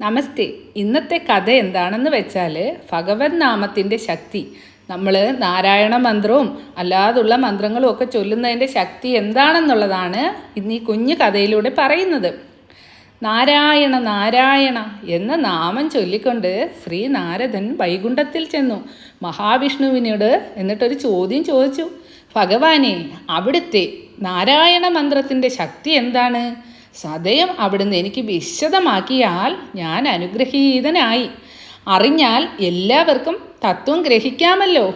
നമസ്തേ. ഇന്നത്തെ കഥ എന്താണെന്ന് വെച്ചാൽ ഭഗവത് നാമത്തിന്റെ ശക്തി. നമ്മൾ നാരായണ മന്ത്രവും അല്ലാതുള്ള മന്ത്രങ്ങളും ഒക്കെ ചൊല്ലുന്നതിന്റെ ശക്തി എന്താണെന്നുള്ളതാണ് ഇന്ന് ഈ കുഞ്ഞു കഥയിലൂടെ പറയുന്നത്. നാരായണ നാരായണ എന്ന നാമം ചൊല്ലിക്കൊണ്ട് ശ്രീ നാരദൻ വൈകുണ്ഠത്തിൽ ചെന്നു. മഹാവിഷ്ണുവിനോട് എന്നിട്ടൊരു ചോദ്യം ചോദിച്ചു. ഭഗവാനെ അവിടുത്തെ നാരായണ മന്ത്രത്തിന്റെ ശക്തി എന്താണ്? സദയം അവിടുന്ന് എനിക്ക് വിശദമാക്കിയാൽ ഞാൻ അനുഗ്രഹീതനായി. അറിഞ്ഞാൽ എല്ലാവർക്കും തത്വം ഗ്രഹിക്കാമല്ലോ.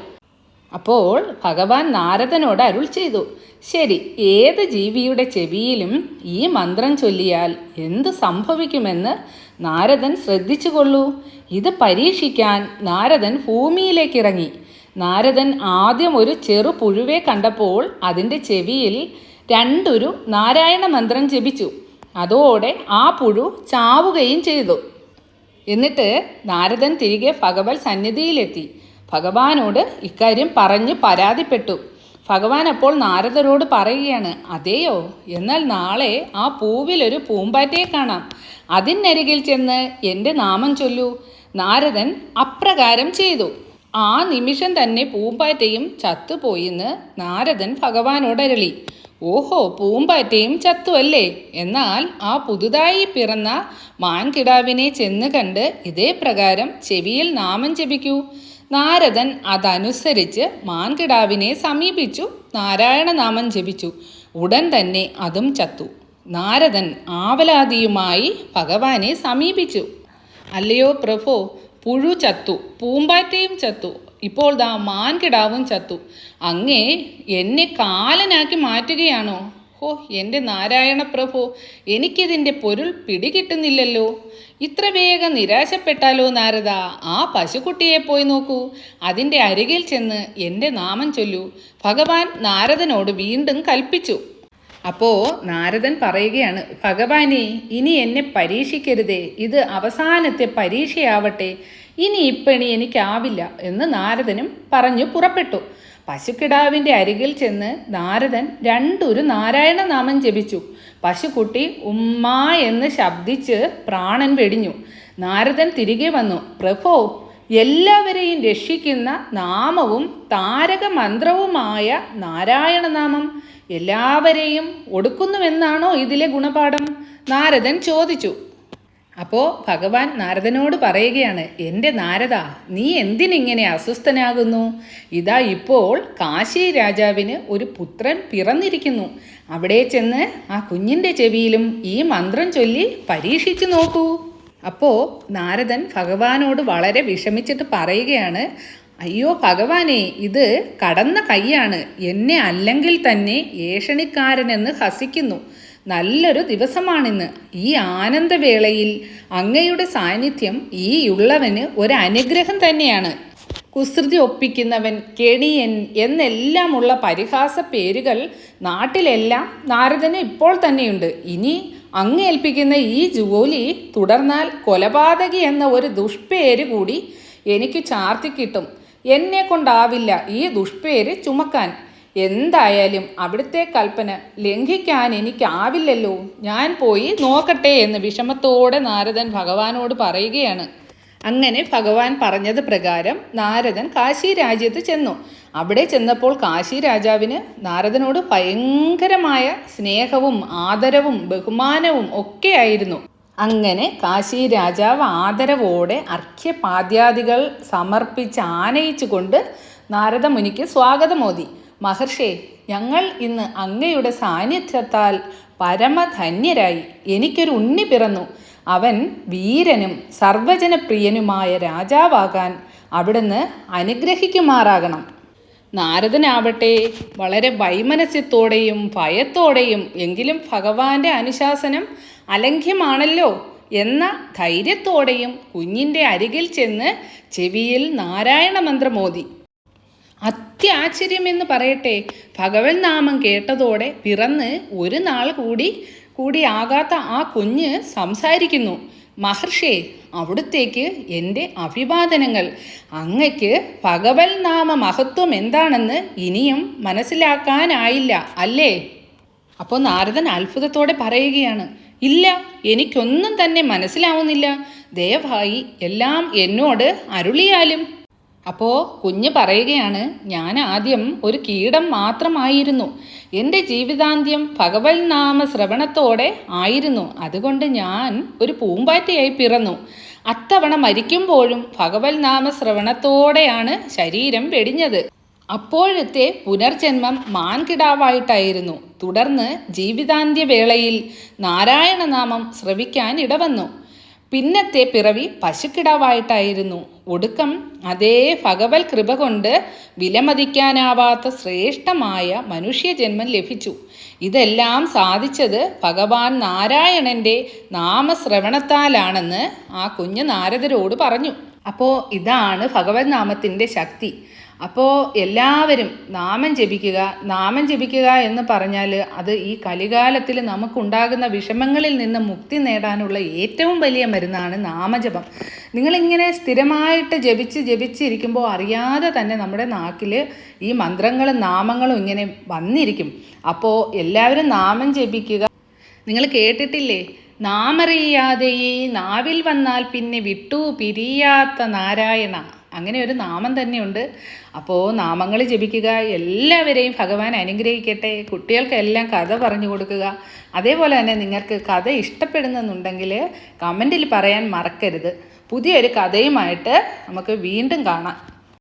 അപ്പോൾ ഭഗവാൻ നാരദനോട് അരുൾ ചെയ്തു. ശരി ഏത് ജീവിയുടെ ചെവിയിലും ഈ മന്ത്രം ചൊല്ലിയാൽ എന്ത് സംഭവിക്കുമെന്ന് നാരദൻ ശ്രദ്ധിച്ചുകൊള്ളൂ. ഇത് പരീക്ഷിക്കാൻ നാരദൻ ഭൂമിയിലേക്കിറങ്ങി. നാരദൻ ആദ്യം ഒരു ചെറു പുഴുവെ കണ്ടപ്പോൾ അതിന്റെ ചെവിയിൽ രണ്ടൊരു നാരായണ മന്ത്രം ജപിച്ചു. അതോടെ ആ പുഴു ചാവുകയും ചെയ്തു. എന്നിട്ട് നാരദൻ തിരികെ ഭഗവത് സന്നിധിയിലെത്തി. ഭഗവാനോട് ഇക്കാര്യം പറഞ്ഞ് പരാതിപ്പെട്ടു. ഭഗവാൻ അപ്പോൾ നാരദരോട് പറയുകയാണ് അതെയോ എന്നാൽ നാളെ ആ പൂവിലൊരു പൂമ്പാറ്റയെ കാണാം. അതിനരികിൽ ചെന്ന് എന്റെ നാമം ചൊല്ലൂ. നാരദൻ അപ്രകാരം ചെയ്തു. ആ നിമിഷം തന്നെ പൂമ്പാറ്റയും ചത്തുപോയിന്ന് നാരദൻ ഭഗവാനോടരളി. ഓഹോ പൂമ്പാറ്റയും ചത്തുവല്ലേ? എന്നാൽ ആ പുതുതായി പിറന്ന മാൻകിടാവിനെ ചെന്ന് കണ്ട് ഇതേ പ്രകാരം ചെവിയിൽ നാമം ജപിക്കൂ. നാരദൻ അതനുസരിച്ച് മാൻകിടാവിനെ സമീപിച്ചു നാരായണ നാമം ജപിച്ചു. ഉടൻ തന്നെ അതും ചത്തു. നാരദൻ ആവലാതിയുമായി ഭഗവാനെ സമീപിച്ചു. അല്ലയോ പ്രഭോ പുഴു ചത്തു പൂമ്പാറ്റയും ചത്തു. ഇപ്പോൾ ദാ മാൻകിടാവും ചത്തു. അങ്ങേ എന്നെ കാലനാക്കി മാറ്റുകയാണോ? ഹോ എന്റെ നാരായണ പ്രഭു എനിക്കിതിന്റെ പൊരുൾ പിടികിട്ടുന്നില്ലല്ലോ. ഇത്ര വേഗം നിരാശപ്പെട്ടാലോ നാരദ? ആ പശുക്കുട്ടിയെ പോയി നോക്കൂ. അതിന്റെ അരികിൽ ചെന്ന് എന്റെ നാമം ചൊല്ലു. ഭഗവാൻ നാരദനോട് വീണ്ടും കൽപ്പിച്ചു. അപ്പോൾ നാരദൻ പറയുകയാണ് ഭഗവാനെ ഇനി എന്നെ പരീക്ഷിക്കരുതേ. ഇത് അവസാനത്തെ പരീക്ഷയാവട്ടെ. ഇനി ഇപ്പണി എനിക്കാവില്ല എന്ന് നാരദനും പറഞ്ഞു പുറപ്പെട്ടു. പശുക്കിടാവിന്റെ അരികിൽ ചെന്ന് നാരദൻ രണ്ടൊരു നാരായണ നാമം ജപിച്ചു. പശുക്കുട്ടി ഉമ്മ എന്ന് ശബ്ദിച്ച് പ്രാണൻ വെടിഞ്ഞു. നാരദൻ തിരികെ വന്നു. പ്രഭോ എല്ലാവരെയും രക്ഷിക്കുന്ന നാമവും താരക മന്ത്രവുമായ നാരായണ നാമം എല്ലാവരെയും ഒടുക്കുന്നുവെന്നാണോ ഇതിലെ ഗുണപാഠം? നാരദൻ ചോദിച്ചു. അപ്പോൾ ഭഗവാൻ നാരദനോട് പറയുകയാണ് എന്റെ നാരദ നീ എന്തിനിങ്ങനെ അസ്വസ്ഥനാകുന്നു? ഇതാ ഇപ്പോൾ കാശി രാജാവിന് ഒരു പുത്രൻ പിറന്നിരിക്കുന്നു. അവിടെ ചെന്ന് ആ കുഞ്ഞിന്റെ ചെവിയിലും ഈ മന്ത്രം ചൊല്ലി പരീക്ഷിച്ചു നോക്കൂ. അപ്പോൾ നാരദൻ ഭഗവാനോട് വളരെ വിഷമിച്ചിട്ട് പറയുകയാണ് അയ്യോ ഭഗവാനെ ഇത് കടന്ന കൈയാണ്. എന്നെ അല്ലെങ്കിൽ തന്നെ ഏഷണിക്കാരനെന്ന് ഹസിക്കുന്നു. നല്ലൊരു ദിവസമാണിന്ന്. ഈ ആനന്ദവേളയിൽ അങ്ങയുടെ സാന്നിധ്യം ഈ ഉള്ളവന് ഒരു അനുഗ്രഹം തന്നെയാണ്. കുസൃതി ഒപ്പിക്കുന്നവൻ കെണിയൻ എന്നെല്ലാമുള്ള പരിഹാസ പേരുകൾ നാട്ടിലെല്ലാം നാരദന് ഇപ്പോൾ തന്നെയുണ്ട്. ഇനി അങ്ങ് ഏൽപ്പിക്കുന്ന ഈ ജോലി തുടർന്നാൽ കൊലപാതകി എന്ന ഒരു ദുഷ്പേര് കൂടി എനിക്ക് ചാർത്തിക്കിട്ടും എന്നെ കൊണ്ടാവില്ല ഈ ദുഷ്പേര് ചുമക്കാൻ. എന്തായാലും അവിടുത്തെ കൽപ്പന ലംഘിക്കാൻ എനിക്കാവില്ലല്ലോ. ഞാൻ പോയി നോക്കട്ടെ എന്ന് വിഷമത്തോടെ നാരദൻ ഭഗവാനോട് പറയുകയാണ്. അങ്ങനെ ഭഗവാൻ പറഞ്ഞത് പ്രകാരം നാരദൻ കാശി രാജ്യത്ത് ചെന്നു. അവിടെ ചെന്നപ്പോൾ കാശി രാജാവിന് നാരദനോട് ഭയങ്കരമായ സ്നേഹവും ആദരവും ബഹുമാനവും ഒക്കെ ആയിരുന്നു. അങ്ങനെ കാശി രാജാവ് ആദരവോടെ അർഘ്യപാദ്യാദികൾ സമർപ്പിച്ച് ആനയിച്ചുകൊണ്ട് നാരദമുനിക്ക് സ്വാഗതമോദി മഹർഷേ ഞങ്ങൾ ഇന്ന് അങ്ങയുടെ സാന്നിധ്യത്താൽ പരമധന്യരായി. എനിക്കൊരു ഉണ്ണി പിറന്നു. അവൻ വീരനും സർവജനപ്രിയനുമായ രാജാവാകാൻ അവിടുന്ന് അനുഗ്രഹിക്കുമാറാകണം. നാരദനാവട്ടെ വളരെ വൈമനസ്യത്തോടെയും ഭയത്തോടെയും എങ്കിലും ഭഗവാന്റെ അനുശാസനം അലംഘ്യമാണല്ലോ എന്ന ധൈര്യത്തോടെയും കുഞ്ഞിന്റെ അരികിൽ ചെന്ന് ചെവിയിൽ നാരായണ മന്ത്രമോദി അത്യാശ്ചര്യമെന്ന് പറയട്ടെ. ഭഗവൻ നാമം കേട്ടതോടെ പിറന്ന് ഒരു നാൾ കൂടി കൂടിയാകാത്ത ആ കുഞ്ഞ് സംസാരിക്കുന്നു. മഹർഷേ അവിടുത്തേക്ക് എന്റെ അഭിവാദനങ്ങൾ. അങ്ങയ്ക്ക് ഭഗവൽ നാമ മഹത്വം എന്താണെന്ന് ഇനിയും മനസ്സിലാക്കാനായില്ല അല്ലേ? അപ്പോൾ നാരദൻ അത്ഭുതത്തോടെ പറയുകയാണ് ഇല്ല എനിക്കൊന്നും തന്നെ മനസ്സിലാവുന്നില്ല. ദയവായി എല്ലാം എന്നോട് അരുളിയാലും. അപ്പോൾ കുഞ്ഞ് പറയുകയാണ് ഞാൻ ആദ്യം ഒരു കീടം മാത്രമായിരുന്നു. എന്റെ ജീവിതാന്ത്യം ഭഗവത് നാമ ശ്രവണത്തോടെ ആയിരുന്നു. അതുകൊണ്ട് ഞാൻ ഒരു പൂമ്പാറ്റയായി പിറന്നു. അത്തവണ മരിക്കുമ്പോഴും ഭഗവത് നാമ ശ്രവണത്തോടെയാണ് ശരീരം വെടിഞ്ഞത്. അപ്പോഴത്തെ പുനർജന്മം മാൻകിടാവായിട്ടായിരുന്നു. തുടർന്ന് ജീവിതാന്ത്യവേളയിൽ നാരായണനാമം ശ്രവിക്കാൻ ഇടവന്നു. പിന്നത്തെ പിറവി പശുക്കിടാവായിട്ടായിരുന്നു. ഒടുക്കം അതേ ഭഗവൽ കൃപ കൊണ്ട് വിലമതിക്കാനാവാത്ത ശ്രേഷ്ഠമായ മനുഷ്യജന്മം ലഭിച്ചു. ഇതെല്ലാം സാധിച്ചത് ഭഗവാൻ നാരായണന്റെ നാമശ്രവണത്താലാണെന്ന് ആ കുഞ്ഞ് നാരദരോട് പറഞ്ഞു. അപ്പോൾ ഇതാണ് ഭഗവത് നാമത്തിന്റെ ശക്തി. അപ്പോൾ എല്ലാവരും നാമം ജപിക്കുക നാമം ജപിക്കുക എന്ന് പറഞ്ഞാൽ അത് ഈ കലികാലത്തിൽ നമുക്കുണ്ടാകുന്ന വിഷമങ്ങളിൽ നിന്ന് മുക്തി നേടാനുള്ള ഏറ്റവും വലിയ മരുന്നാണ് നാമജപം. നിങ്ങളിങ്ങനെ സ്ഥിരമായിട്ട് ജപിച്ച് ജപിച്ചിരിക്കുമ്പോൾ അറിയാതെ തന്നെ നമ്മുടെ നാക്കിൽ ഈ മന്ത്രങ്ങളും നാമങ്ങളും ഇങ്ങനെ വന്നിരിക്കും. അപ്പോൾ എല്ലാവരും നാമം ജപിക്കുക. നിങ്ങൾ കേട്ടിട്ടില്ലേ? നാമറിയാതെ ഈ നാവിൽ വന്നാൽ പിന്നെ വിട്ടു പിരിയാത്ത നാരായണ. അങ്ങനെ ഒരു നാമം തന്നെയുണ്ട്. അപ്പോൾ നാമങ്ങൾ ജപിക്കുക എല്ലാവരെയും ഭഗവാൻ അനുഗ്രഹിക്കട്ടെ. കുട്ടികൾക്കെല്ലാം കഥ പറഞ്ഞു കൊടുക്കുക. അതേപോലെ തന്നെ നിങ്ങൾക്ക് കഥ ഇഷ്ടപ്പെടുന്നെന്നുണ്ടെങ്കിൽ കമന്റിൽ പറയാൻ മറക്കരുത്. പുതിയൊരു കഥയുമായിട്ട് നമുക്ക് വീണ്ടും കാണാം.